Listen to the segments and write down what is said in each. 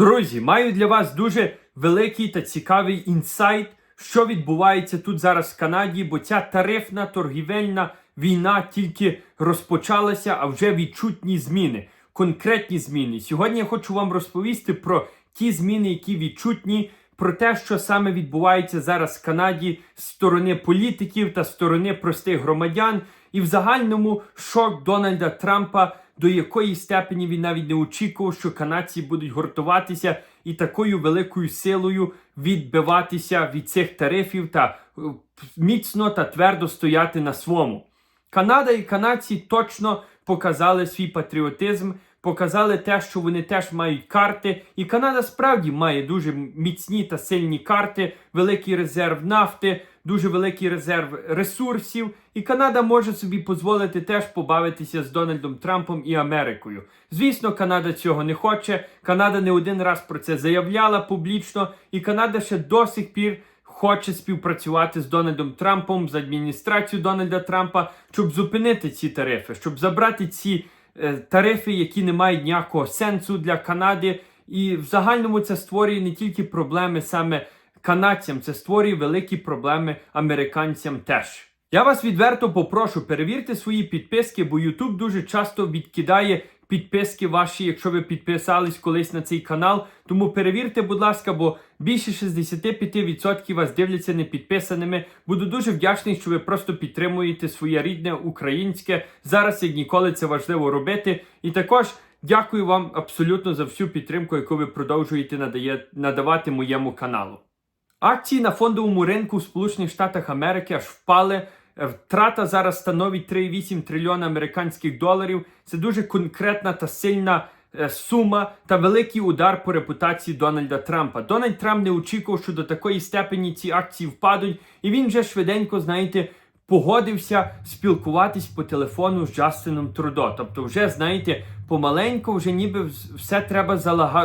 Друзі, маю для вас дуже великий та цікавий інсайт, що відбувається тут зараз в Канаді, бо ця тарифна торгівельна війна тільки розпочалася, а вже відчутні зміни, конкретні зміни. Сьогодні я хочу вам розповісти про ті зміни, які відчутні, про те, що саме відбувається зараз в Канаді з сторони політиків та сторони простих громадян, і в загальному шок Дональда Трампа до якої степені він навіть не очікував, що канадці будуть гуртуватися і такою великою силою відбиватися від цих тарифів та е, міцно та твердо стояти на своєму. Канада і канадці точно показали свій патріотизм, показали те, що вони теж мають карти. І Канада справді має дуже міцні та сильні карти, великий резерв нафти, дуже великий резерв ресурсів. І Канада може собі дозволити теж побавитися з Дональдом Трампом і Америкою. Звісно, Канада цього не хоче. Канада не один раз про це заявляла публічно, і Канада ще до сих пір хоче співпрацювати з Дональдом Трампом, з адміністрацією Дональда Трампа, щоб зупинити ці тарифи, щоб забрати ці е, тарифи, які не мають ніякого сенсу для Канади. І в загальному це створює не тільки проблеми саме канадцям, це створює великі проблеми американцям теж. Я вас відверто попрошу, перевірте свої підписки, бо YouTube дуже часто відкидає підписки ваші, якщо ви підписались колись на цей канал. Тому перевірте, будь ласка, бо більше 65% вас дивляться не підписаними. Буду дуже вдячний, що ви просто підтримуєте своє рідне українське. Зараз як ніколи це важливо робити. І також. Дякую вам абсолютно за всю підтримку, яку ви продовжуєте надає, надавати моєму каналу. Акції на фондовому ринку в Сполучених Штатах Америки аж впали. Е, Втрата зараз становить 3,8 трильйона американських доларів. Це дуже конкретна та сильна е, сума та великий удар по репутації Дональда Трампа. Дональд Трамп не очікував, що до такої степені ці акції впадуть, і він вже швиденько, знаєте, погодився спілкуватись по телефону з Джастином Трудо. Тобто, вже знаєте, помаленьку, вже ніби все треба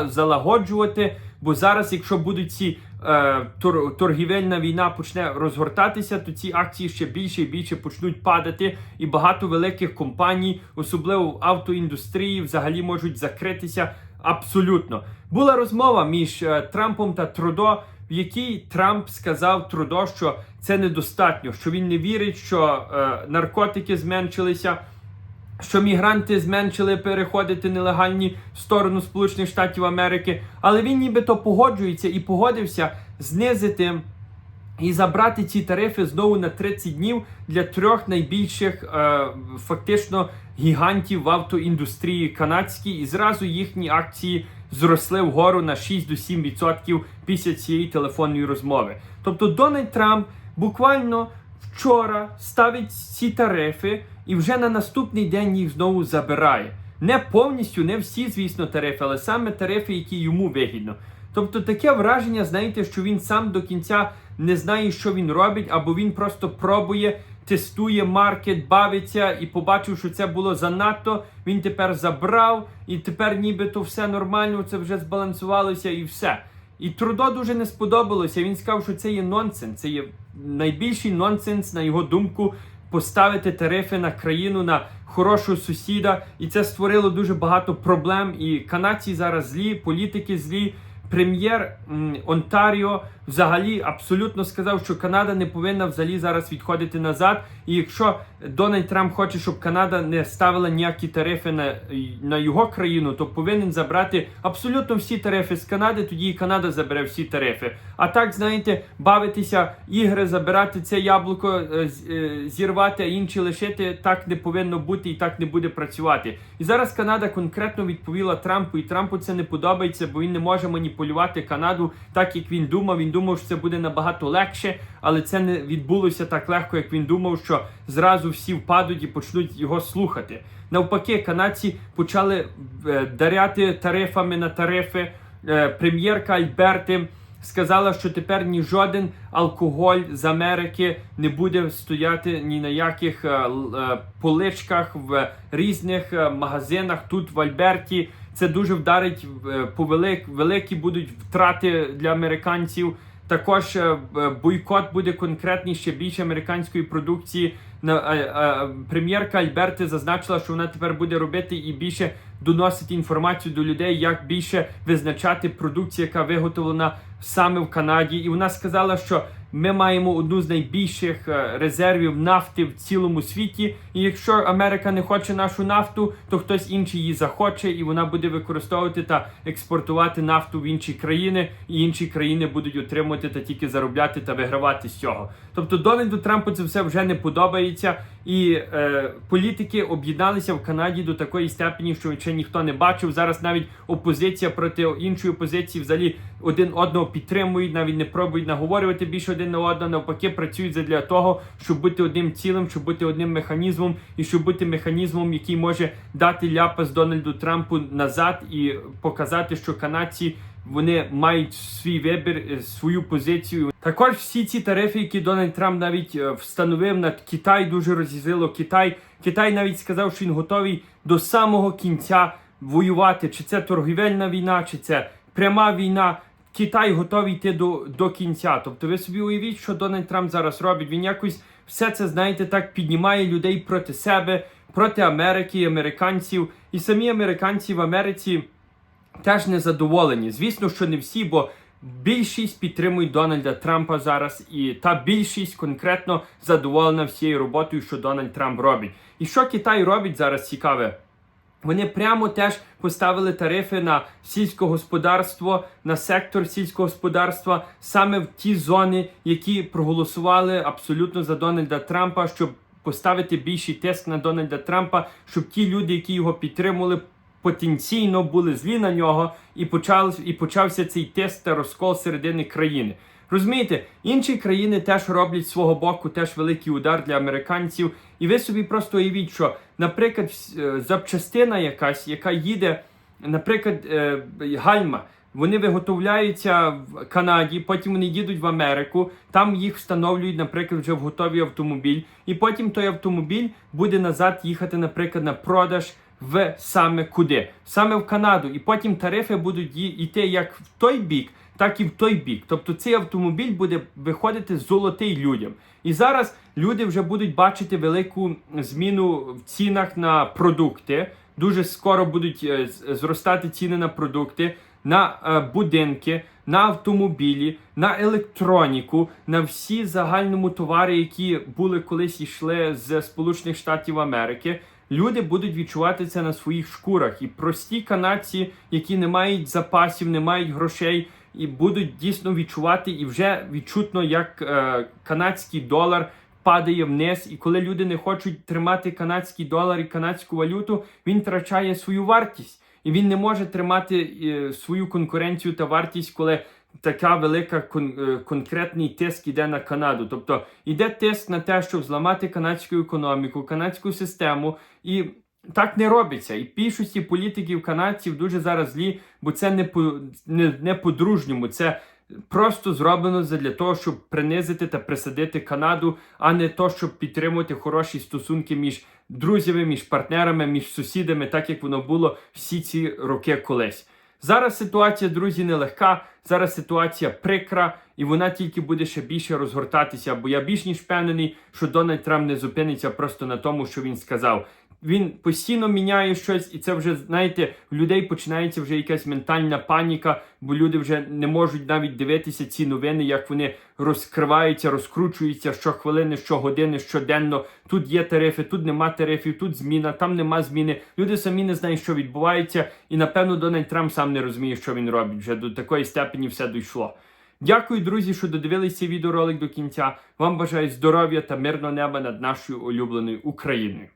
залагоджувати. Бо зараз, якщо будуть ці е, тор- торгівельна війна почне розгортатися, то ці акції ще більше і більше почнуть падати, і багато великих компаній, особливо в автоіндустрії, взагалі можуть закритися абсолютно. Була розмова між е, Трампом та Трудо, в якій Трамп сказав Трудо, що це недостатньо, що він не вірить, що е, наркотики зменшилися що мігранти зменшили переходити нелегальні в сторону Сполучених Штатів Америки, але він нібито погоджується і погодився знизити і забрати ці тарифи знову на 30 днів для трьох найбільших е, фактично гігантів в автоіндустрії канадській, і зразу їхні акції зросли вгору на 6 до 7% після цієї телефонної розмови. Тобто Дональд Трамп буквально вчора ставить ці тарифи і вже на наступний день їх знову забирає. Не повністю, не всі, звісно, тарифи, але саме тарифи, які йому вигідно. Тобто таке враження, знаєте, що він сам до кінця не знає, що він робить, або він просто пробує, тестує маркет, бавиться і побачив, що це було занадто. Він тепер забрав, і тепер нібито все нормально, це вже збалансувалося і все. І Трудо дуже не сподобалося. Він сказав, що це є нонсенс. Це є найбільший нонсенс, на його думку, поставити тарифи на країну, на хорошого сусіда. І це створило дуже багато проблем. І канадці зараз злі, політики злі. Прем'єр Онтаріо взагалі абсолютно сказав, що Канада не повинна взагалі зараз відходити назад. І якщо Дональд Трамп хоче, щоб Канада не ставила ніякі тарифи на, на його країну, то повинен забрати абсолютно всі тарифи з Канади. Тоді і Канада забере всі тарифи. А так, знаєте, бавитися ігри, забирати це яблуко, е, е, зірвати, а інші лишити так не повинно бути і так не буде працювати. І зараз Канада конкретно відповіла Трампу, і Трампу це не подобається, бо він не може маніпулювати Канаду так, як він думав. Він думав, що це буде набагато легше, але це не відбулося так легко, як він думав, що зразу всі впадуть і почнуть його слухати. Навпаки, канадці почали е, даряти тарифами на тарифи. Е, Прем'єрка Альберти сказала, що тепер ні жоден алкоголь з Америки не буде стояти ні на яких е, поличках в різних магазинах тут в Альберті. Це дуже вдарить е, по велик, великі будуть втрати для американців. Також е, бойкот буде конкретний ще більше американської продукції. Е, прем'єрка Альберти зазначила, що вона тепер буде робити і більше доносити інформацію до людей, як більше визначати продукцію, яка виготовлена саме в Канаді. І вона сказала, що ми маємо одну з найбільших е, резервів нафти в цілому світі. І якщо Америка не хоче нашу нафту, то хтось інший її захоче, і вона буде використовувати та експортувати нафту в інші країни, і інші країни будуть отримувати та тільки заробляти та вигравати з цього. Тобто Дональду Трампу це все вже не подобається, і е, політики об'єдналися в Канаді до такої степені, що ще ніхто не бачив. Зараз навіть опозиція проти іншої опозиції взагалі один одного підтримують, навіть не пробують наговорювати більше один на одного. Навпаки, працюють для того, щоб бути одним цілим, щоб бути одним механізмом, і щоб бути механізмом, який може дати ляпас Дональду Трампу назад і показати, що канадці. Вони мають свій вибір, е, свою позицію. Також всі ці тарифи, які Дональд Трамп навіть е, встановив на Китай, дуже розізлило Китай. Китай навіть сказав, що він готовий до самого кінця воювати. Чи це торгівельна війна, чи це пряма війна. Китай готовий йти до, до кінця. Тобто, ви собі уявіть, що Дональд Трамп зараз робить. Він якось все це, знаєте, так піднімає людей проти себе, проти Америки, американців. І самі американці в Америці теж не задоволені. Звісно, що не всі, бо більшість підтримують Дональда Трампа зараз, і та більшість конкретно задоволена всією роботою, що Дональд Трамп робить. І що Китай робить зараз цікаве? Вони прямо теж поставили тарифи на сільське господарство, на сектор сільського господарства, саме в ті зони, які проголосували абсолютно за Дональда Трампа, щоб поставити більший тиск на Дональда Трампа, щоб ті люди, які його підтримували, потенційно були злі на нього, і почав, і почався цей тиск та розкол середини країни. Розумієте, інші країни теж роблять з свого боку теж великий удар для американців. І ви собі просто уявіть, що, наприклад, е, запчастина якась, яка їде, наприклад, е, гальма. Вони виготовляються в Канаді, потім вони їдуть в Америку, там їх встановлюють, наприклад, вже в готовий автомобіль, і потім той автомобіль буде назад їхати, наприклад, на продаж в саме куди? Саме в Канаду. І потім тарифи будуть йти як в той бік, так і в той бік. Тобто цей автомобіль буде виходити золотий людям. І зараз люди вже будуть бачити велику зміну в цінах на продукти. Дуже скоро будуть е, зростати ціни на продукти, на е, будинки, на автомобілі, на електроніку, на всі загальному товари, які були колись йшли з Сполучених Штатів Америки. Люди будуть відчувати це на своїх шкурах. І прості канадці, які не мають запасів, не мають грошей, і будуть дійсно відчувати і вже відчутно, як е, канадський долар падає вниз. І коли люди не хочуть тримати канадський долар і канадську валюту, він втрачає свою вартість. І він не може тримати е, свою конкуренцію та вартість, коли така велика кон, е, конкретний тиск іде на Канаду. Тобто йде тиск на те, щоб зламати канадську економіку, канадську систему. І так не робиться. І більшості політиків канадців дуже зараз злі, бо це не по не, не по-дружньому. Це просто зроблено для того, щоб принизити та присадити Канаду, а не то, щоб підтримувати хороші стосунки між друзями, між партнерами, між сусідами, так як воно було всі ці роки колись. Зараз ситуація, друзі, нелегка. Зараз ситуація прикра, і вона тільки буде ще більше розгортатися. Бо я більш ніж впевнений, що Дональд Трамп не зупиниться просто на тому, що він сказав. Він постійно міняє щось, і це вже знаєте, в людей починається вже якась ментальна паніка, бо люди вже не можуть навіть дивитися ці новини, як вони розкриваються, розкручуються щохвилини, щогодини, щоденно. Тут є тарифи, тут нема тарифів, тут зміна, там нема зміни. Люди самі не знають, що відбувається, і напевно Дональд Трамп сам не розуміє, що він робить. Вже до такої степені все дійшло. Дякую, друзі, що додивилися відеоролик до кінця. Вам бажаю здоров'я та мирного неба над нашою улюбленою Україною.